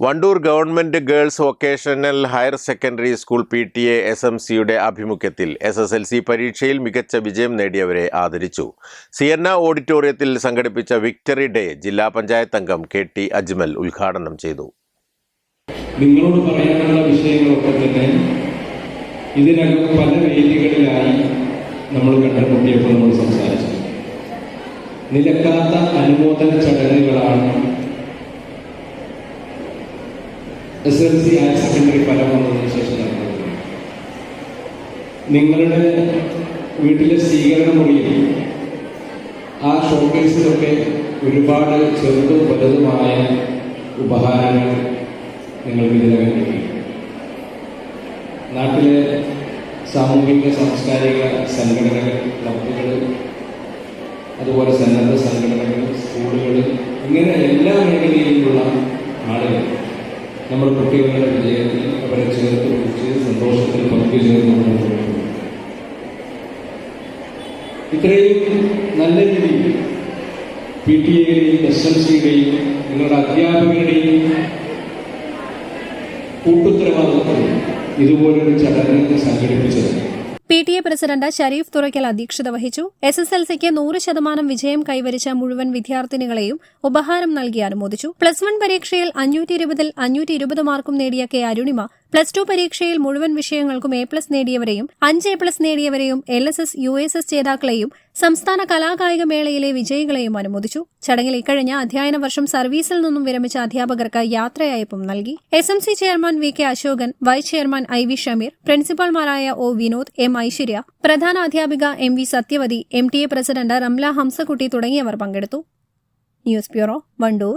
Wandoor government girls vocational higher secondary school P T A S M സിയുടെ ആഭിമുഖ്യത്തിൽ S S L C പരീക്ഷയിൽ മികച്ച വിജയം നേടിയവരെ ആദരിച്ചു. സിയന്ന ഓഡിറ്റോറിയത്തിൽ സംഘടിപ്പിച്ച വിക്ടറി ഡേ ജില്ലാ പഞ്ചായത്ത് അംഗം കെ ടി അജ്മൽ ഉദ്ഘാടനം ചെയ്തു. നിങ്ങളോട് പറയാനുള്ള വിഷയങ്ങളൊക്കെ തന്നെ ഇതിനകം പല വേദികളിലായി നമ്മൾ കണ്ടുമുട്ടിയപ്പോൾ നമ്മൾ സംസാരിച്ചു. നിലക്കാത്ത അനുമോദന ചടങ്ങുകളാണ് S L C higher secondary ഫലം വന്നതിന് ശേഷം നിങ്ങളുടെ വീട്ടിലെ സ്വീകരണ മുറിയിൽ ആ ഷോക്കേസിലൊക്കെ ഒരുപാട് ചെറുതും വലുതുമായ ഉപഹാരങ്ങൾ നിങ്ങൾക്ക് ഇതിനകം കിട്ടി. നാട്ടിലെ സാമൂഹിക സാംസ്കാരിക സംഘടനകൾ ക്ലബുകൾ അതുപോലെ സന്നദ്ധ സംഘടനകൾ സ്കൂളുകൾ ഇങ്ങനെ എല്ലാ മേഖലയിലുമുള്ള ആളുകൾ നമ്മുടെ കുട്ടികളുടെ വിജയത്തിൽ അവരെ ചേർത്ത് പിടിച്ച് സന്തോഷത്തിൽ പങ്കുചേർന്ന് മുന്നോട്ട് ഇത്രയും നല്ല രീതിയിൽ പി ടി എയുടെയും എസ് എൽ സിയുടെയും നിങ്ങളുടെ അധ്യാപകരുടെയും കൂട്ടുത്തരവാദിത്വം ഇതുപോലൊരു ചടങ്ങ് സംഘടിപ്പിച്ചത് P T A president Sharif Thurakkal അധ്യക്ഷത വഹിച്ചു. എസ് എസ് എൽ സിക്ക് നൂറ് ശതമാനം വിജയം കൈവരിച്ച മുഴുവൻ വിദ്യാർത്ഥിനികളെയും ഉപഹാരം നൽകി അനുമോദിച്ചു. പ്ലസ് വൺ പരീക്ഷയിൽ അഞ്ഞൂറ്റി ഇരുപതിൽ അഞ്ഞൂറ്റി ഇരുപത് മാർക്കും നേടിയ കെ അരുണിമ പ്ലസ് ടു പരീക്ഷയിൽ മുഴുവൻ വിഷയങ്ങൾക്കും എ പ്ലസ് നേടിയവരെയും അഞ്ച് A plus നേടിയവരെയും L S S U S S ജേതാക്കളെയും സംസ്ഥാന കലാകായിക മേളയിലെ വിജയികളെയും അനുമോദിച്ചു. ചടങ്ങിൽ ഇക്കഴിഞ്ഞ അധ്യയന വർഷം സർവീസിൽ നിന്നും വിരമിച്ച അധ്യാപകർക്ക് യാത്രയയപ്പും നൽകി. S M C chairman V K Ashokan vice chairman I V Shameer പ്രിൻസിപ്പൽമാരായ O Vinod M Aishwarya പ്രധാന അധ്യാപിക M V Sathyavathi M T A president Ramla Hamsakutty തുടങ്ങിയവർ പങ്കെടുത്തു. News bureau Wandoor